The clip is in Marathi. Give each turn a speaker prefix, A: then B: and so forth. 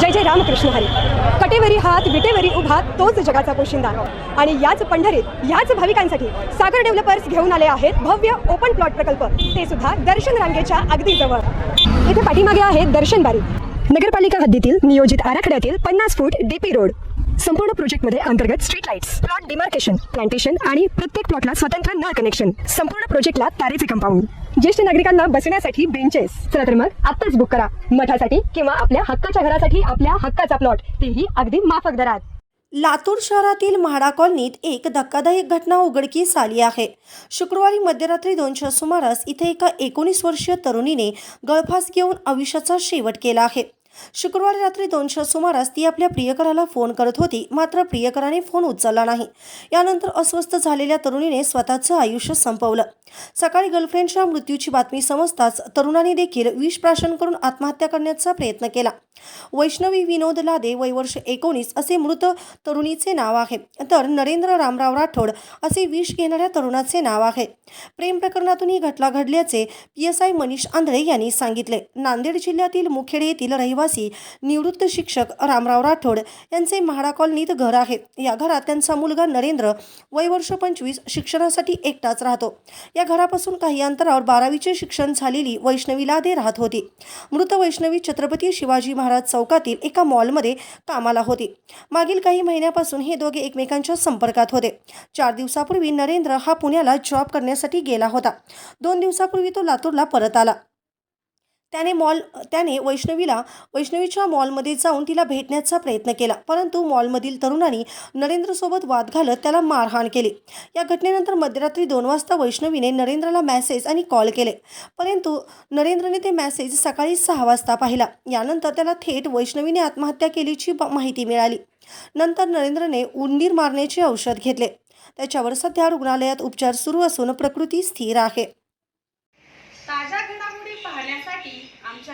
A: जय जय रामकृष्ण हरी. कटेवरी हात विटेवरी उभा तोच जगाचा पोशिंदा. आणि याच पंढरीत याच भाविकांसाठी सागर डेव्हलपर्स घेऊन आले आहेत भव्य ओपन प्लॉट प्रकल्प. ते सुद्धा दर्शन रांगेच्या अगदी जवळ. इथे पाठीमागे आहे दर्शन बारी. नगरपालिका हद्दीतील नियोजित आराखड्यातील पन्नास फूट डीपी रोड. संपूर्ण प्रोजेक्टमध्ये अंतर्गत street lights plot demarcation plantation आणि प्रत्येक प्लॉटला स्वतंत्र नळ कनेक्शन संपूर्ण प्रोजेक्टला तारेचे कंपाऊंड. ज्येष्ठ नागरिकांना बसण्यासाठी बेंचेस चला तर मग आत्ताच बुक करा. मठासाठी किंवा आपल्या हक्काच्या घरासाठी आपल्या हक्काचा प्लॉट तेही अगदी माफक दरात.
B: लातूर शहरातील म्हाडा कॉलनीत एक धक्कादायक घटना उघडकीस आली आहे. शुक्रवारी मध्यरात्री दोनच्या सुमारास इथे एका एकोणीस वर्षीय तरुणीने गळफास घेऊन आयुष्याचा शेवट केला आहे. शुक्रवारी रात्री दोनच्या सुमारास ती आपल्या प्रियकराला फोन करत होती. मात्र प्रियकराने फोन उचलला नाही. यानंतर अस्वस्थ झालेल्या तरुणीने स्वतःचं आयुष्य संपवलं. सकाळी गर्लफ्रेंडच्या मृत्यूची बातमी समजताच तरुणाने देखील विष प्राशन करून आत्महत्या करण्याचा प्रयत्न केला. वैष्णवी विनोद लादे वय वर्ष एकोणीस असे मृत तरुणीचे नाव आहे. तर नरेंद्र रामराव राठोड असे विष घेणाऱ्या तरुणाचे नाव आहे. प्रेम प्रकरणातून ही घटना घडल्याचे P S I Manish Andhale यांनी सांगितले. नांदेड जिल्ह्यातील मुखेड येथील रहिवासी निवृत्त शिक्षक रामराव राठोड यांचे म्हाडा कॉलनीत घर आहे. या घरात त्यांचा मुलगा नरेंद्र वय वर्ष पंचवीस शिक्षणासाठी एकटाच राहतो. या घरापासून काही अंतरावर बारावीचे शिक्षण झालेली वैष्णवी लादे राहत होती. मृत वैष्णवी छत्रपती शिवाजी महाराज चौकातील एका मॉलमध्ये कामाला होती. मागील काही महिन्यापासून हे दोघे एकमेकांच्या संपर्कात होते. चार दिवसापूर्वी नरेंद्र हा पुण्याला जॉब करण्यासाठी गेला होता. दोन दिवसापूर्वी तो लातूरला परत आला. त्याने मॉल त्याने वैष्णवीला वैष्णवीच्या मॉलमध्ये जाऊन तिला भेटण्याचा प्रयत्न केला. परंतु मॉलमधील तरुणांनी नरेंद्रसोबत वाद घालत त्याला मारहाण केली. या घटनेनंतर मध्यरात्री दोन वाजता वैष्णवीने नरेंद्रला मॅसेज आणि कॉल केले. परंतु नरेंद्रने ते मॅसेज सकाळी सहा वाजता पाहिला. यानंतर त्याला थेट वैष्णवीने आत्महत्या केलीची माहिती मिळाली. नंतर नरेंद्रने उंदीर मारण्याचे औषध घेतले. त्याच्यावर सध्या रुग्णालयात उपचार सुरू असून प्रकृती स्थिर आहे.